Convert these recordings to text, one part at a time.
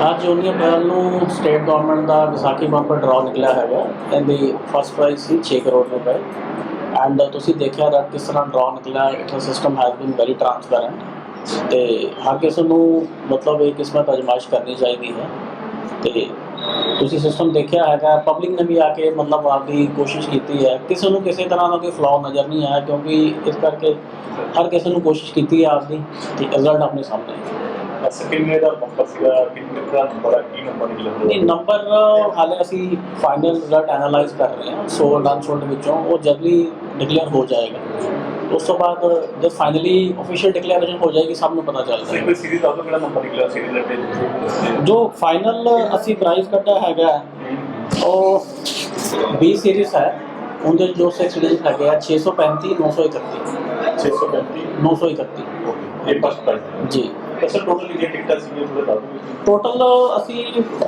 19 ਅਪ੍ਰੈਲ ਨੂੰ state government ਦਾ Vaisakhi bumper draw ਨਿਕਲਿਆ ਹੈਗਾ। ਇਹਦੀ ਫਸਟ ਪ੍ਰਾਈਜ਼ ਸੀ 6 ਕਰੋੜ ਰੁਪਏ। ਐਂਡ ਤੁਸੀਂ ਦੇਖਿਆ that ਕਿਸ ਤਰ੍ਹਾਂ ਡਰਾਅ ਨਿਕਲਿਆ it system has been very transparent ਤੇ ਹਰ ਕਿਸੇ ਨੂੰ ਮਤਲਬ ਇਹ ਕਿਸਮਤ ਅਜਮਾਇਸ਼ ਕਰਨੀ ਚਾਹੀਦੀ ਹੈ। ਤੇ ਤੁਸੀਂ ਸਿਸਟਮ ਦੇਖਿਆ ਹੈਗਾ ਪਬਲਿਕ ਨੇ ਵੀ ਆ ਕੇ ਮਤਲਬ ਆਪਦੀ ਕੋਸ਼ਿਸ਼ ਕੀਤੀ ਹੈ। ਕਿਸੇ ਨੂੰ ਕਿਸੇ ਤਰ੍ਹਾਂ ਦਾ ਕੋਈ ਫਲਾਅ ਨਜ਼ਰ ਨਹੀਂ ਆਇਆ, ਕਿਉਂਕਿ ਇਸ ਕਰਕੇ ਹਰ ਕਿਸੇ ਨੂੰ ਕੋਸ਼ਿਸ਼ ਕੀਤੀ ਹੈ ਆਪਦੀ। ਤੇ ਰਿਜ਼ਲਟ ਆਪਣੇ ਸਾਹਮਣੇ। ਹੈ ਕਿੰਨੇ ਦਾ ਬੰਪਰ ਸੀਗਾ ਕਿੰਨੇ ਦਾ ਨੰਬਰ ਹੈ ਕੀ ਨੰਬਰ ਨਿਕਲਿਆ ਨਹੀਂ ਨੰਬਰ ਹਾਲੇ ਅਸੀਂ ਫਾਈਨਲ ਰਿਜ਼ਲਟ ਐਨਾਲਾਈਜ਼ ਕਰ ਰਹੇ ਹਾਂ ਸੋਲਡ ਅਨਸੋਲਡ ਵਿੱਚੋਂ ਉਹ ਜਲਦੀ ਡਿਕਲੇਅਰ ਹੋ ਜਾਏਗਾ। ਉਸ ਤੋਂ ਬਾਅਦ ਜਦ ਫਾਈਨਲੀ ਅਫੀਸ਼ੀਅਲ ਡਿਕਲੇਰੇਸ਼ਨ ਹੋ ਜਾਏਗੀ ਸਭ ਨੂੰ ਪਤਾ ਚੱਲ ਜਾਏਗਾ। ਕੋਈ ਸੀਰੀਜ਼ ਦੱਸੋ ਕਿਹੜਾ ਨੰਬਰ ਨਿਕਲਿਆ ਸੀਰੀਜ਼ ਦੇ ਜੋ ਫਾਈਨਲ ਅਸੀਂ ਪ੍ਰਾਈਸ ਕੱਢਿਆ ਹੈਗਾ ਉਹ 20 ਸੀਰੀਜ਼ ਹੈ। ਉਹਦੇ ਜੋ 6 ਸੀਰੀਜ਼ ਹੈਗੇ ਆ 635 931 635 931 ਇਹ ਫਸਟ ਜੀ। ਅੱਛਾ ਟੋਟਲ ਕਿੰਨੀਆਂ ਟਿਕਟਾਂ ਸੀਗੀਆਂ ਥੋੜੇ ਦੱਸ ਟੋਟਲ ਅਸੀਂ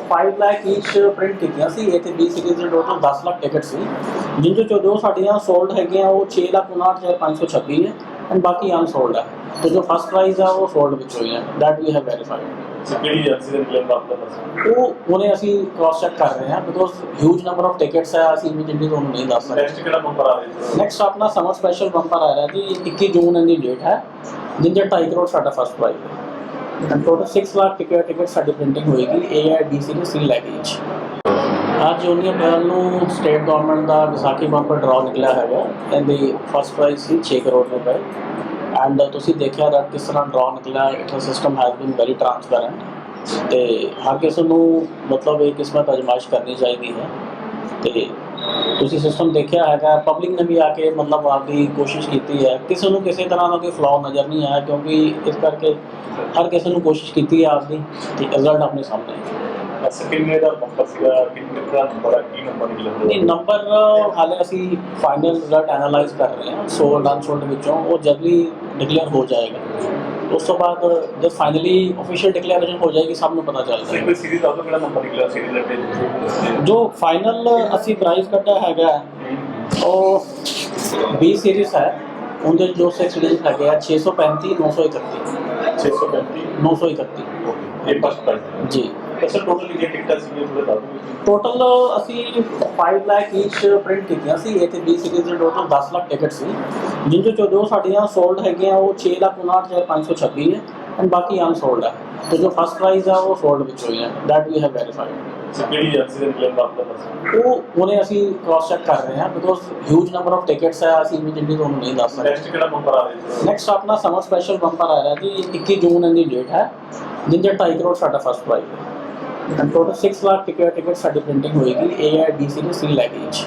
5 ਲੱਖ ਈਚ ਪ੍ਰਿੰਟ ਕੀਤੀਆਂ ਸੀ। ਇਹ ਤੇ 20 ਸੀਰੀਜ਼ ਦੇ ਟੋਟਲ 10 ਲੱਖ ਟਿਕਟ ਸੀ। ਜਿੰਨ ਚੋਂ ਜੋ ਸਾਡੀਆਂ ਸੋਲਡ ਹੈਗੀਆਂ ਉਹ 6 ਲੱਖ 526 ਹੈ। ਐਂਡ ਬਾਕੀ ਅਨਸੋਲਡ ਹੈ। ਤੇ ਜੋ ਫਸਟ ਪ੍ਰਾਈਜ਼ ਆ ਉਹ ਸੋਲਡ ਵਿੱਚ ਹੋਈ ਹੈ। ਦੈਟ ਵੀ ਹੈਵ ਵੈਰੀਫਾਈਡ ਅੱਛਾ ਕਿਹੜੀ ਏਜੰਸੀ ਦੇ ਨਿਕਲਿਆ ਬਾਤ ਦਾ ਦੱਸੋ? ਉਹ ਉਹਨੇ ਅਸੀਂ ਕ੍ਰਾਸ ਚੈੱਕ ਕਰ ਰਹੇ ਹਾਂ because huge number of tickets ਹੈ ਅਸੀਂ ਇਮੀਡੀਏਟਲੀ ਤੁਹਾਨੂੰ ਨਹੀਂ ਦੱਸ ਸਕਦੇ। ਨੈਕਸਟ ਕਿਹੜਾ ਬੰਪਰ ਆ ਰਿਹਾ ਸੀ ਨੈਕਸਟ ਆਪਣਾ ਸਮਰ ਸਪੈਸ਼ਲ ਬੰਪਰ ਆ ਰਿਹਾ ਜੀ। 21 ਜੂਨ ਇਹਦੀ ਡੇਟ ਹੈ ਜਿੰਦੇ 2.5 ਕਰੋੜ ਸਾਡਾ ਫਸਟ ਪ੍ਰਾਈਜ਼ ਹੈ and total 6 lakh ticket ticket ਸਾਡੀ ਪ੍ਰਿੰਟਿੰਗ ਹੋਏਗੀ ਏਆਈਡੀਸੀ ਦੇ ਸੀ ਲੈਗੇਜ ਅੱਜ 19 ਅਪ੍ਰੈਲ ਨੂੰ ਸਟੇਟ ਗਵਰਨਮੈਂਟ ਦਾ ਵਿਸਾਖੀ ਬੰਪਰ ਡਰਾਅ ਨਿਕਲਿਆ ਹੈਗਾ, ਇਹਦੀ ਫਸਟ ਪ੍ਰਾਈਜ਼ ਸੀ 6 ਕਰੋੜ ਰੁਪਏ। ਐਂਡ ਤੁਸੀਂ ਦੇਖਿਆ that ਕਿਸ ਤਰ੍ਹਾਂ ਡਰਾਅ ਨਿਕਲਿਆ it system has been very transparent ਤੇ ਹਰ ਕਿਸੇ ਨੂੰ ਮਤਲਬ ਇਹ ਕਿਸਮਤ ਅਜਮਾਇਸ਼ ਕਰਨੀ ਚਾਹੀਦੀ ਹੈ। ਤੇ ਤੁਸੀਂ ਸਿਸਟਮ ਦੇਖਿਆ ਹੈਗਾ ਪਬਲਿਕ ਨੇ ਵੀ ਆ ਕੇ ਮਤਲਬ ਆਪਦੀ ਕੋਸ਼ਿਸ਼ ਕੀਤੀ ਹੈ। ਕਿਸੇ ਨੂੰ ਕਿਸੇ ਤਰ੍ਹਾਂ ਦਾ ਕੋਈ ਫਲਾਅ ਨਜ਼ਰ ਨਹੀਂ ਆਇਆ ਕਿਉਂਕਿ ਇਸ ਕਰਕੇ ਹਰ ਕਿਸੇ ਨੂੰ ਕੋਸ਼ਿਸ਼ ਕੀਤੀ ਹੈ ਆਪਦੀ ਤੇ ਰਿਜ਼ਲਟ ਆਪਣੇ ਸਾਹਮਣੇ ਹੈ ਕਿੰਨੇ ਦਾ ਬੰਪਰ ਸੀਗਾ? ਕਿੰਨੇ ਦਾ ਨੰਬਰ ਕੀ ਨੰਬਰ ਨਿਕਲਿਆ ਨਹੀਂ ਨੰਬਰ ਹਾਲੇ ਅਸੀਂ ਫਾਈਨਲ ਰਿਜ਼ਲਟ ਐਨਾਲਾਈਜ਼ ਕਰ ਰਹੇ ਹਾਂ ਸੋਲਡ ਅਨਸੋਲਡ ਵਿੱਚੋਂ। ਉਹ ਜਲਦੀ ਡਿਕਲੇਅਰ ਹੋ ਜਾਏਗਾ। ਉਸ ਤੋਂ ਬਾਅਦ ਜਦ ਫਾਈਨਲੀ ਅਫੀਸ਼ੀਅਲ ਡਿਕਲੇਰੇਸ਼ਨ ਹੋ ਜਾਏਗੀ ਸਭ ਨੂੰ ਪਤਾ ਚੱਲ ਤੁਸੀਂ ਜਾਏਗਾ ਕੋਈ ਸੀਰੀਜ਼ ਦੱਸੋ ਕਿਹੜਾ ਨੰਬਰ ਨਿਕਲਿਆ ਸੀਰੀਜ਼ ਦੇ ਜੋ ਫਾਈਨਲ ਅਸੀਂ ਪ੍ਰਾਈਸ ਕੱਢਿਆ ਹੈਗਾ ਉਹ 20 ਸੀਰੀਜ਼ ਹੈ ਉਹਦੇ ਜੋ 6 ਸੀਰੀਜ਼ ਹੈਗੇ ਆ 635 931 635 931 ਇਹ ਫਸਟ ਪ੍ਰਾਈਸ ਜੀ ਅੱਛਾ ਟੋਟਲ ਕਿੰਨੀਆਂ ਟਿਕਟਾਂ ਸੀਗੀਆਂ ਥੋੜੇ ਦੱਸ ਦਿਓ ਟੋਟਲ ਅਸੀਂ 5 ਲੱਖ ਈਚ ਪ੍ਰਿੰਟ ਕੀਤੀਆਂ ਸੀ ਇਹ ਤੇ 20 ਸੀਰੀਜ਼ ਦੇ ਟੋਟਲ 10 ਲੱਖ ਟਿਕਟ ਸੀ। ਜਿੰਨ ਚੋਂ ਜੋ ਸਾਡੀਆਂ ਸੋਲਡ ਹੈਗੀਆਂ ਉਹ 6 ਲੱਖ 526 ਹੈ ਐਂਡ ਬਾਕੀ ਅਨਸੋਲਡ ਹੈ। ਤੇ ਜੋ ਫਸਟ ਪ੍ਰਾਈਜ਼ ਆ ਉਹ ਸੋਲਡ ਵਿੱਚ ਹੋਈ ਹੈ। ਦੈਟ ਵੀ ਹੈਵ ਵੈਰੀਫਾਈਡ ਕਿਹੜੀ ਦੇ ਨਿਕਲਿਆ ਬਾਤ ਦਾ ਦੱਸੋ ਉਹ ਉਹਨੇ ਅਸੀਂ ਕ੍ਰਾਸ ਚੈੱਕ ਕਰ ਰਹੇ ਹਾਂ because huge number of tickets ਹੈ ਅਸੀਂ ਇਮੀਡੀਏਟਲੀ ਤੁਹਾਨੂੰ ਨਹੀਂ ਦੱਸ ਸਕਦੇ। ਨੈਕਸਟ ਕਿਹੜਾ ਬੰਪਰ ਆ ਰਿਹਾ ਨੈਕਸਟ ਆਪਣਾ ਸਮਰ ਸਪੈਸ਼ਲ ਬੰਪਰ ਆ ਰਿਹਾ ਜੀ 21 ਜੂਨ ਇਹਦੀ ਡੇਟ ਹੈ ਜਿੰਦੇ 2.5 ਕਰੋੜ ਸਾਡਾ ਫਸਟ ਪ੍ਰਾਈਜ਼ ਹੈ ਟੋਟਲ 6 ਲੱਖ ਟਿਕਟ ਟਿਕਟ ਸਾਡੀ ਪ੍ਰਿੰਟਿੰਗ ਹੋਏਗੀ ਏਆਈਡੀਸੀ ਦੇ ਸੀ ਲੈਗੇਜ